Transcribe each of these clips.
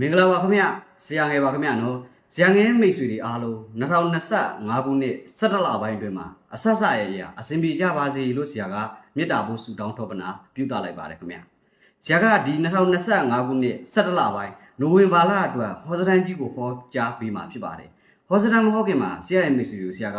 မင်္ဂလာပါခင်ဗျဆရာငယ်ပါခင်ဗျနော်ဆရာငယ်မိတ်ဆွေတွေအားလုံး2025ခုနှစ်17လပိုင်းအတွင်းမှာအဆက်ဆက်ရဲ့အရာအစဉ်ပြေကြပါစေလို့ဆရာကမေတ္တာပို့ဆုတောင်းထောပနာပြုသလိုက်ပါတယ်ခင်ဗျဆရာကဒီ2025ခုနှစ်17လပိုင်းနိုဝင်ဘာလအတွက်ဟောစတန်ကြီးကိုဟောကြားပေးမှာဖြစ်ပါတယ်ဟောစတန်မဟုတ်ခင်မှာဆရာရဲ့မိတ်ဆွေတွေကိုဆရာက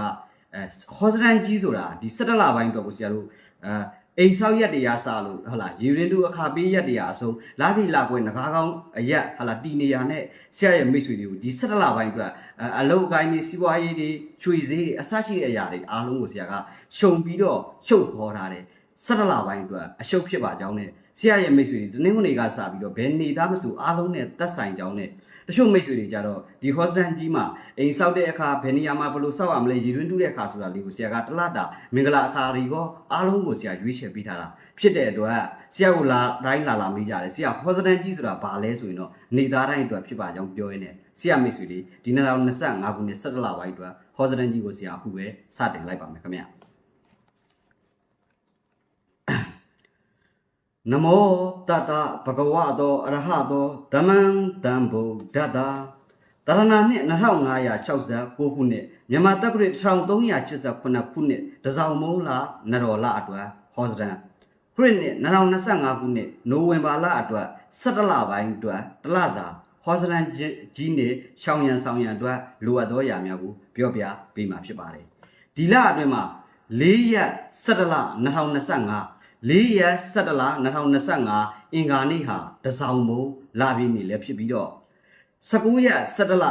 အဲဟောစတန်ကြီးဆိုတာဒီ17လပိုင်းအတွက်ကိုဆရာတို့အဲ အိမ်ဆောက်ရက်တရားစလို့ဟုတ်လားရေရင်တူအခါပေးရက်တရားအစုံလာတိလာကွယ်ငကားကောင်းအရက်ဟုတ်လားတီနေရနဲ့ဆရာရဲ့မိတ်ဆွေတွေကိုဒီ17လပိုင်းအတွက်အဲအလုပ်ကိုင်းတွေစီးပွားရေးတွေချွေစည်းတွေအစရှိတဲ့အရာတွေအားလုံးကိုဆရာကရှုံပြီးတော့ရှုပ်ဟောထားတယ်17လပိုင်းအတွက်အရှုပ်ဖြစ်ပါကြောင်းနဲ့ဆရာရဲ့မိတ်ဆွေတွေဒီနေ့ကနေကစပြီးတော့ဘယ်နေသားမဆိုအားလုံးနဲ့သက်ဆိုင်ကြောင်းနဲ့ တချို့မိတ်ဆွေတွေကြတော့ဒီ hostel ကြီးမှာအိမ်ဆောက်တဲ့အခါဘယ်နေရာမှာဘယ်လိုဆောက်ရမလဲရည်တွင်းတူးတဲ့အခါဆိုတာလေးကိုဆရာကတလတာမင်္ဂလာအခါတွေကောအားလုံးကိုဆရာရွေးချယ်ပေးထားတာဖြစ်တဲ့အတွက်ဆရာကိုလာတိုင်းလာလာမေးကြတယ်ဆရာ hostel ကြီးဆိုတာဘာလဲဆိုရင်တော့နေသားတိုင်းအတွက်ဖြစ်ပါကြောင်းပြောရင်းနဲ့ဆရာမိတ်ဆွေတွေဒီ2025ခုနှစ်17လပိုင်းအတွက် hostel ကြီးကိုဆရာအခုပဲစတင်လိုက်ပါမယ်ခင်ဗျာ နမောတတဘဂဝတောအရဟတောဓမ္မံတံဗုဒ္ဓတာတရဏနှစ်2569ခုနှစ်မြန်မာတက္ကရာ1389ခုနှစ်တစောင်းမုံလာနရော်လအတွက်ဟောစဒန်ခရစ်နှစ်2025ခုနှစ်နိုဝင်ဘာလအတွက်17လပိုင်းအတွက်တလစာဟောစဒန်ကြီးနေရှောင်းရန်ဆောင်ရန်အတွက်လိုအပ်သောအရာများကိုပြောပြပေးမှာဖြစ်ပါတယ်ဒီလအတွင်းမှာ4ရက်17လ2025 4ရက်17လ2025အင်္ဂါနေ့ဟာတစောင်းမိုးလာပြီးနေလည်းဖြစ်ပြီးတော့19ရက်17လ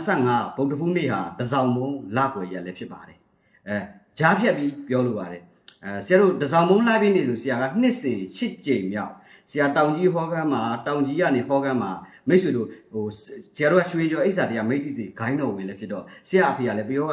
2025ဗုဒ္ဓဖူးနေ့ဟာတစောင်းမိုးလာွယ်ရက်လည်းဖြစ်ပါတယ်အဲကြားဖြတ်ပြီးပြောလိုပါတယ်အဲဆရာတို့တစောင်းမိုးလာပြီးနေဆိုဆရာကနှစ်စဉ်8ကြိမ်မြောက်ဆရာတောင်ကြီးဟောကမ်းမှာတောင်ကြီးကနေဟောကမ်းမှာ မိတ်ဆွေတို့ဟိုဆရာတို့ကရွှေကျော်အိဆာတရားမိတ်တိစီဂိုင်းတော်ဝင်လည်းဖြစ်တော့ဆရာအဖေကလည်းပယောက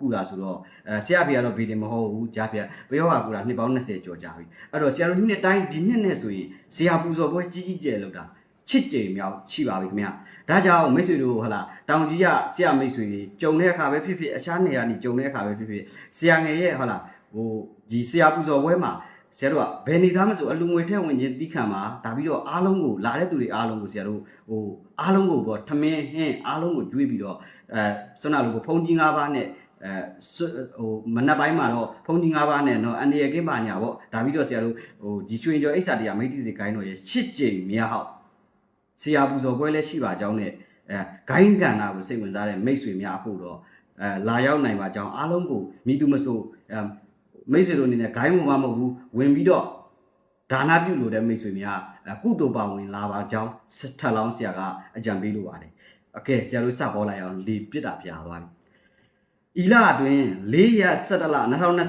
ကုတာဆိုတော့အဲဆရာအဖေကတော့ဗီဒီမဟုတ်ဘူးကြားပြပယောကကုတာနှစ်ပေါင်း20ကျော်ကြာပြီအဲ့တော့ဆရာတို့နှစ်တိုင်းဒီနှစ်နဲ့ဆိုရင်ဆရာပူဇော်ပွဲကြီးကြီးကျယ်လောက်တာချစ်ကြိမ်မြောက်ရှိပါပြီခင်ဗျဒါကြောင့်မိတ်ဆွေတို့ဟလာတောင်ကြီးကဆရာမိတ်ဆွေတွေကြုံတဲ့အခါပဲဖြစ်ဖြစ်အခြားနေရာနေကြုံတဲ့အခါပဲဖြစ်ဖြစ်ဆရာငယ်ရဲ့ဟလာဟိုဒီဆရာပူဇော်ပွဲမှာ ဆရာတို့ကဘယ်နေသားမဆိုအလူငွေထက်ဝင်ချင်းတီးခံမှာဒါပြီးတော့အားလုံးကိုလာတဲ့သူတွေအားလုံးကိုဆရာတို့ဟိုအားလုံးကိုပေါ့ထမင်းဟင်းအားလုံးကိုကျွေးပြီးတော့အဲစွမ်းနာလူကိုဖုန်ကြီး၅ပါးနဲ့အဲဟိုမနက်ပိုင်းမှာတော့ဖုန်ကြီး၅ပါးနဲ့နော်အန်ဒီရကင်းပါညာပေါ့ဒါပြီးတော့ဆရာတို့ဟိုဒီချွင်ကျော်အိစာတရားမိတ်တိစေကိုင်းတော်ရဲ့ရှစ်ကြိမ်မြောက်ဆရာပူဇော်ပွဲလည်းရှိပါကြောင်းနဲ့အဲဂိုင်းကန္နာကိုစိတ်ဝင်စားတဲ့မိတ်ဆွေများအဖို့တော့အဲလာရောက်နိုင်ပါကြောင်းအားလုံးကိုမိသူမဆို မိတ်ဆွေတို့အနေနဲ့ဂိုင်းဝင်မှာမဟုတ်ဘူးဝင်ပြီးတော့ဒါနပြုလို့တဲ့မိတ်ဆွေများကုသိုလ်ပါဝင်လာပါကြောင်းထပ်လောင်းဆရာကအကြံပေးလိုပါတယ်အကဲဆရာတို့စပေါ်လိုက်အောင်လေပြစ်တာပြာသွားပြီဤလအတွင်း4ရက်17လ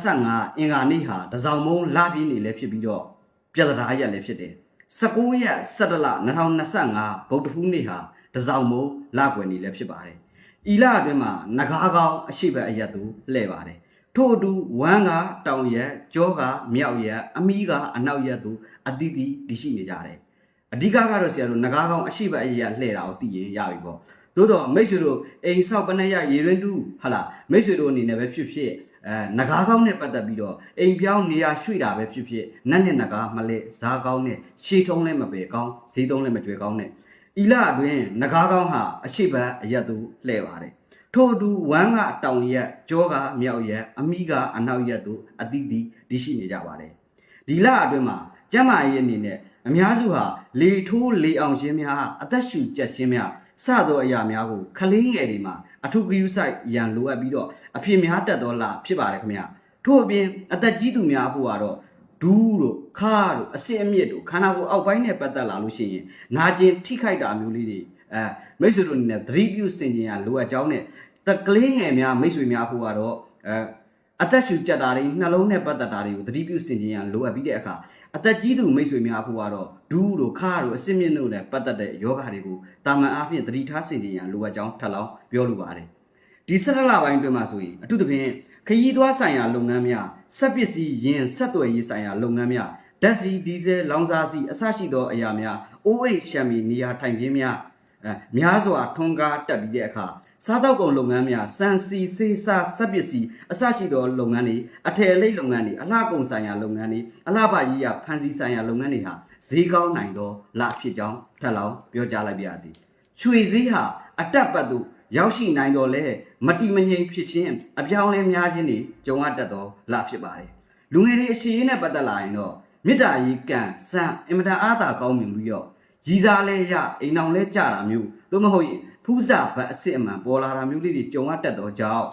2025အင်္ဂါနေ့ဟာတစောင်းမုံလပြည့်နေလည်းဖြစ်ပြီးတော့ပြဿနာရက်လည်းဖြစ်တယ်19ရက်17လ2025ဗုဒ္ဓဟူးနေ့ဟာတစောင်းမုံလကွယ်နေလည်းဖြစ်ပါတယ်ဤလအတွင်းမှာငကားကောင်းအရှိဘက်အရက်သူလှည့်ပါတယ် ထို့အတူဝမ်းကတောင်ရက်ကြောကမြောက်ရက်အမီးကအနောက်ရက်သူအတိတိတရှိနေကြတယ်အဓိကကတော့ဆရာတို့ငကားကောင်းအရှိဘက်အရက်လှည့်တာကိုသိရင်ရပြီပေါ့သို့တော့မိတ်ဆွေတို့အိမ်ဆောက်ပနရရေရင်းတူဟာလားမိတ်ဆွေတို့အနေနဲ့ပဲဖြစ်ဖြစ်အဲငကားကောင်းနဲ့ပတ်သက်ပြီးတော့အိမ်ပြောင်းနေရာရွှေ့တာပဲဖြစ်ဖြစ်နတ်နဲ့ငကားမလဲဇားကောင်းနဲ့ရှေးထုံးလည်းမပယ်ကောင်းဈေးသုံးလည်းမကြွယ်ကောင်းနဲ့ဤလအတွင်းငကားကောင်းဟာအရှိဘက်အရက်သူလှည့်ပါတယ် ထို့အတူဝမ်းကအတောင်ရက်ကြောကမြောက်ရက်အမိကအနောက်ရက်တို့အတိတိတရှိနေကြပါတယ်ဒီလအတွင်းမှာကျမ်းမာရေးအနေနဲ့အများစုဟာလေထိုးလေအောင်ခြင်းများအသက်ရှူကျက်ခြင်းများစသောအရာများကိုခလင်းငယ်တွေမှာအထုကယူဆိုင်ရန်လိုအပ်ပြီးတော့အဖြစ်များတက်တော်လာဖြစ်ပါတယ်ခင်ဗျာထို့အပြင်အသက်ကြီးသူများဖို့ကတော့ဒူးတို့ခါတို့အစင်အမြင့်တို့ခန္ဓာကိုယ်အောက်ပိုင်းနဲ့ပတ်သက်လာလို့ရှိရင်နာကျင်ထိခိုက်တာမျိုးလေးတွေ အဲမိတ်ဆွေတို့အနေနဲ့သတိပြုစင်ကြင်ရလိုအပ်ကြောင်းနဲ့တက်ကလေးငယ်များမိတ်ဆွေများဖို့ကတော့အဲအသက်ရှူကြက်တာတွေနှလုံးနဲ့ပတ်သက်တာတွေကိုသတိပြုစင်ကြင်ရလိုအပ်ပြီးတဲ့အခါအသက်ကြီးသူမိတ်ဆွေများဖို့ကတော့ဒူးတို့ခါတို့အစင်မြင့်တို့နဲ့ပတ်သက်တဲ့ယောဂါတွေကိုတာမန်အားဖြင့်သတိထားစင်ကြင်ရလိုအပ်ကြောင်းထပ်လောင်းပြောလိုပါတယ်ဒီ၁၇လပိုင်းအတွင်းမှာဆိုရင်အထူးသဖြင့်ခရီးသွားဆိုင်ရာလုပ်ငန်းများစက်ပစ္စည်းယင်ဆက်သွယ်ရေးဆိုင်ရာလုပ်ငန်းများဓာတ်ဆီဒီဇယ်လောင်စာဆီအစရှိသောအရာများအိုးအိတ်ရှမ်းမီနေရာထိုင်ခင်းများအဲ များစွာထွန်းကားတက်ပြီးတဲ့အခါစားတောက်ကုန်လုပ်ငန်းများစံစီစေးစားစက်ပစ္စည်းအစရှိသောလုပ်ငန်းတွေအထည်အလိပ်လုပ်ငန်းတွေအလှကုန်ဆိုင်ရာလုပ်ငန်းတွေအလှပရေးရာဖန်စီဆိုင်ရာလုပ်ငန်းတွေဟာဈေးကောင်းနိုင်သောလဖြစ်ကြောင်းထပ်လောင်းပြောကြားလိုက်ပါရစေရွှေစည်းဟာအတက်ပတ်သို့ရောက်ရှိနိုင်တော်လဲမတိမငြိမ်ဖြစ်ခြင်းအပြောင်းလဲများခြင်းတွေကြုံရတတ်တော်လဖြစ်ပါတယ်လူငယ်တွေအရှိရေးနဲ့ပတ်သက်လာရင်တော့မေတ္တာရေးကံစံအင်မတန်အားသာကောင်းမြင်ပြီးတော့ ရည်စားလဲရအိမ်အောင်လဲကြတာမျိုးသို့မဟုတ်ရင်ဖူးစာဘတ်အစ်စ်အမှန်ပေါ်လာတာမျိုးလေးတွေကြုံရတတ်တော်ကြောင့်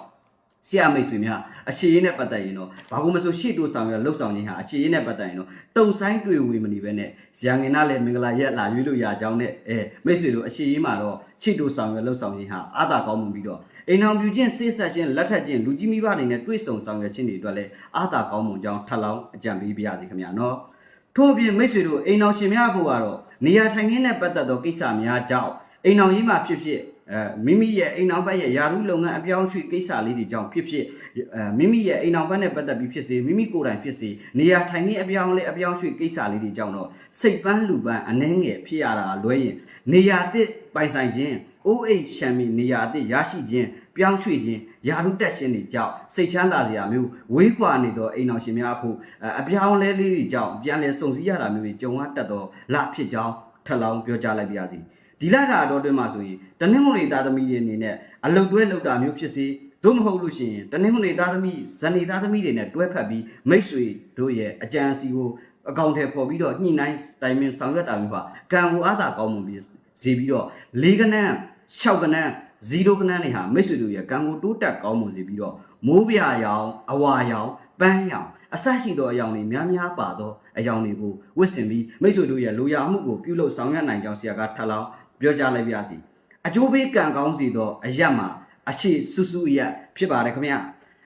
ဆရာမိတ်ဆွေများအရှိရေးနဲ့ပတ်သက်ရင်တော့ဘာလို့မဆိုရှေ့တိုးဆောင်ရလှုပ်ဆောင်ခြင်းဟာအရှိရေးနဲ့ပတ်သက်ရင်တော့တုံဆိုင်တွေ့ဝေမနေပဲနဲ့ဇာငင်နာလည်းမင်္ဂလာရက်လာရွေးလို့ရကြောင်းနဲ့အဲမိတ်ဆွေတို့အရှိရေးမှာတော့ရှေ့တိုးဆောင်ရလှုပ်ဆောင်ခြင်းဟာအာသာကောင်းမှုပြီးတော့အိမ်အောင်ပြူချင်းဆေးဆက်ခြင်းလက်ထပ်ခြင်းလူကြီးမိဘတွေနဲ့တွေ့ဆုံဆောင်ရခြင်းတွေအတွက်လည်းအာသာကောင်းမှုကြောင်းထပ်လောင်းအကြံပေးပါရစေခင်ဗျာနော်ထို့အပြင်မိတ်ဆွေတို့အိမ်အောင်ရှင်များဖို့ကတော့ နေရာထိုင်ခင်းနဲ့ပတ်သက်သောကိစ္စများကြောင့်အိမ်အောင်ရေးမှာဖြစ်ဖြစ်အဲမိမိရဲ့အိမ်အောင်ဘက်ရဲ့ယာရုလုပ်ငန်းအပြောင်းအရွှေ့ကိစ္စလေးတွေကြောင့်ဖြစ်ဖြစ်အဲမိမိရဲ့အိမ်အောင်ဘက်နဲ့ပတ်သက်ပြီးဖြစ်စေမိမိကိုယ်တိုင်ဖြစ်စေနေရာထိုင်နေအပြောင်းလဲအပြောင်းရွှေ့ကိစ္စလေးတွေကြောင့်တော့စိတ်ပန်းလူပန်းအနှဲငယ်ဖြစ်ရတာလွဲရင်နေရာအသစ်ပိုင်ဆိုင်ခြင်းအိုးအိတ်ရှမ်းမီနေရာအသစ်ရရှိခြင်းပြောင်းရွှေ့ခြင်း ယာရုတက်ခြင်းတွေကြောင့်စိတ်ချမ်းသာစရာမျိုးဝေးကွာနေသောအိမ်အောင်ရှင်များအဖို့အဲအပြောင်းလဲလေးတွေကြောင့်ပြန်လဲစုံစည်းရတာမျိုးတွေကြုံရတတ်သောလဖြစ်ကြောင်းထပ်လောင်းပြောကြားလိုက်ပါရစေဒီလထာတော်တွင်မှာဆိုရင်တနင်္ဂနွေသားသမီးတွေအနေနဲ့အလုတ်တွဲလောက်တာမျိုးဖြစ်စေသို့မဟုတ်လို့ရှိရင်တနင်္ဂနွေသားသမီးဇန်နေသားသမီးတွေနဲ့တွဲဖက်ပြီးမိတ်ဆွေတို့ရဲ့အကြံစီကိုအကောင့်ထဲပေါ်ပြီးတော့ညှိနှိုင်းတိုင်ပင်ဆောင်ရွက်တာမျိုးပါကံကိုအားသာကောင်းမှုပြီးစီပြီးတော့လေးကနန်း၆ကနန်း ဇီရိုကနန်းတွေဟာမိတ်ဆွေတို့ရဲ့ကံကိုတိုးတက်ကောင်းမှုစီပြီးတော့မိုးပြရောင်အဝါရောင်ပန်းရောင်အဆရှိသောအယောင်တွေများများပါသောအယောင်တွေကိုဝတ်ဆင်ပြီးမိတ်ဆွေတို့ရဲ့လူရမှုကိုပြုလုပ်ဆောင်ရွက်နိုင်ကြောင်းဆရာကထပ်လောင်းပြောကြားလိုက်ပါစီအကျိုးပေးကံကောင်းစီသောအရက်မှာအရှိစုစုရဖြစ်ပါတယ်ခင်ဗျာ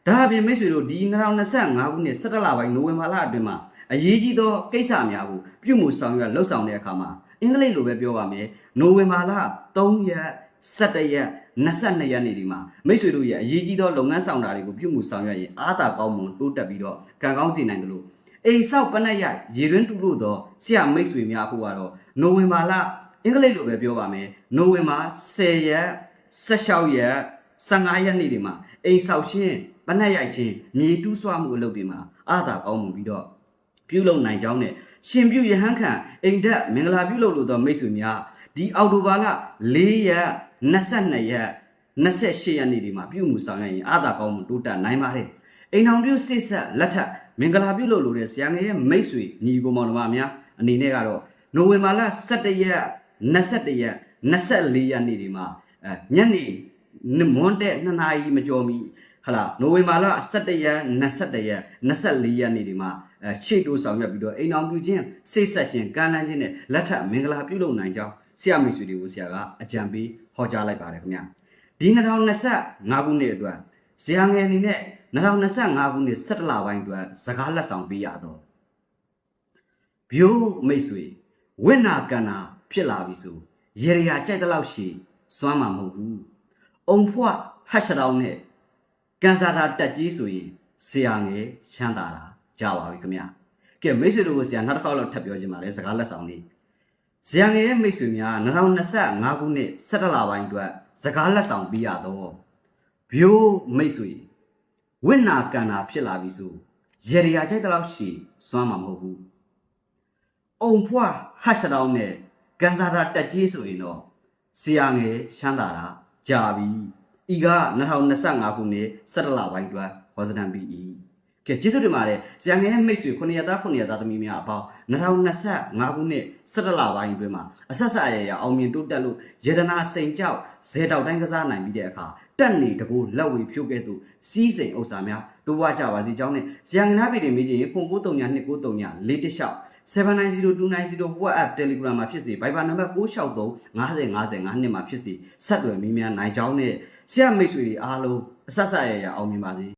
ဒါအပြင်မိတ်ဆွေတို့ဒီ2025ခုနှစ်17လပိုင်းနိုဝင်ဘာလအတွင်းမှာအရေးကြီးသောကိစ္စများကိုပြုမှုဆောင်ရွက်လှုပ်ဆောင်တဲ့အခါမှာအင်္ဂလိပ်လိုပဲပြောပါမယ်နိုဝင်ဘာလ3ရက် 17ရက်22ရက်နေ့ဒီမှာမိတ်ဆွေတို့ရဲ့အရေးကြီးသောလုပ်ငန်းဆောင်တာတွေကိုပြုမှုဆောင်ရွက်ရင်အားသာကောင်းမွန်တိုးတက်ပြီးတော့ကံကောင်းစေနိုင်တယ်လို့အိမ်ဆောက်ပနက်ရရေရင်းတူလို့သောဆရာမိတ်ဆွေများဖို့ကတော့နိုဝင်ဘာလအင်္ဂလိပ်လိုပဲပြောပါမယ်နိုဝင်ဘာ10ရက်16ရက်15ရက်နေ့တွေမှာအိမ်ဆောက်ခြင်းပနက်ရိုက်ခြင်းမြေတူးဆွမှုအလုပ်တွေမှာအာသာကောင်းမှုပြီးတော့ပြုလုပ်နိုင်ကြောင်းနဲ့ရှင်ပြုယဟန်ခံအိမ်တက်မင်္ဂလာပြုလုပ်လို့သောမိတ်ဆွေများ ဒီအောက်တိုဘာလ4ရက်22ရက်28ရက်နေ့တွေမှာပြုမှုဆောင်ရွက်ရင်အာသာကောင်းမှုတိုးတက်နိုင်ပါတယ်အိမ်အောင်ပြုစိတ်ဆက်လက်ထပ်မင်္ဂလာပြုလုပ်လို့တဲ့ဆရာငယ်ရဲ့မိတ်ဆွေညီကိုမောင်နှမများအနေနဲ့ကတော့နိုဝင်ဘာလ17ရက်21ရက်24ရက်နေ့တွေမှာအဲညနေမွန်းတဲ့2နာရီမကျော်မီဟလာနိုဝင်ဘာလ17ရက်21ရက်24ရက်နေ့ဒီမှာအဲရှေ့တိုးဆောင်ရွက်ပြီးတော့အိမ်အောင်ပြုခြင်းစိတ်ဆက်ရှင်ကမ်းလှမ်းခြင်းနဲ့လက်ထပ်မင်္ဂလာပြုလုပ်နိုင်ကြောင်း ဆရာမိတ်ဆွေတွေကိုဆရာကအကြံပေးဟောကြားလိုက်ပါတယ်ခင်ဗျာဒီ2025ခုနှစ်အတွက်ဇာငယ်အနေနဲ့2025ခုနှစ်17လပိုင်းအတွက်စကားလက်ဆောင်ပေးရတော့ဘိုးမိတ်ဆွေဝိနာကန္နာဖြစ်လာပြီဆိုရေရရာကြိုက်တဲ့လောက်ရှိစွမ်းမှာမဟုတ်ဘူးအုံဖွားဟတ်ရှရောင်းနဲ့ကန်စာတာတက်ကြီးဆိုရင်ဆရာငယ်ရှမ်းတာတာကြပါပြီခင်ဗျကဲမိတ်ဆွေတို့ကိုဆရာနောက်တစ်ခေါက်တော့ထပ်ပြောချင်ပါလေစကားလက်ဆောင်လေး ဆရာငယ်ရဲ့မိတ်ဆွေများ2025ခုနှစ်17လပိုင်းအတွက်စကားလက်ဆောင်ပေးရတော့ဘိုးမိတ်ဆွေဝိနာကန်တာဖြစ်လာပြီဆိုရေရရာကြိုက်တဲ့လောက်ရှိစွမ်းမှာမဟုတ်ဘူးအုံဖွားဟတ်ရှရောင်းနဲ့ကန်စာတာတက်ကြီးဆိုရင်တော့ဆရာငယ်ရှမ်းတာတာကြာပြီဤက2025ခုနှစ်17လပိုင်းအတွက်ဟောစတန်ပြီးဤ ကဲကျေးဇူးတင်ပါတယ်ဆရာငယ်ရဲ့မိတ်ဆွေ9ရက်သား9ရက်သားသမီးများအပေါင်း2025ခုနှစ်17လပိုင်းအတွင်းမှာအဆက်ဆက်ရရအောင်မြင်တိုးတက်လို့ယတနာစိန်ကြောက်ဇေတောက်တိုင်းကစားနိုင်ပြီးတဲ့အခါတက်နေတကူလက်ဝေဖြိုးကဲ့သို့စီးစိန်ဥစ္စာများတိုးပွားကြပါစေကြောင်းနဲ့ဆရာငယ်သားပြည်တွေမိချင်းဖုန်939 293 4တလျှောက်7902990 WhatsApp Telegram မှာဖြစ်စေ Viber နံပါတ်663 50 50 52မှာဖြစ်စေဆက်သွယ်မိများနိုင်ကြောင်းနဲ့ဆရာမိတ်ဆွေတွေအားလုံးအဆက်ဆက်ရရအောင်မြင်ပါစေ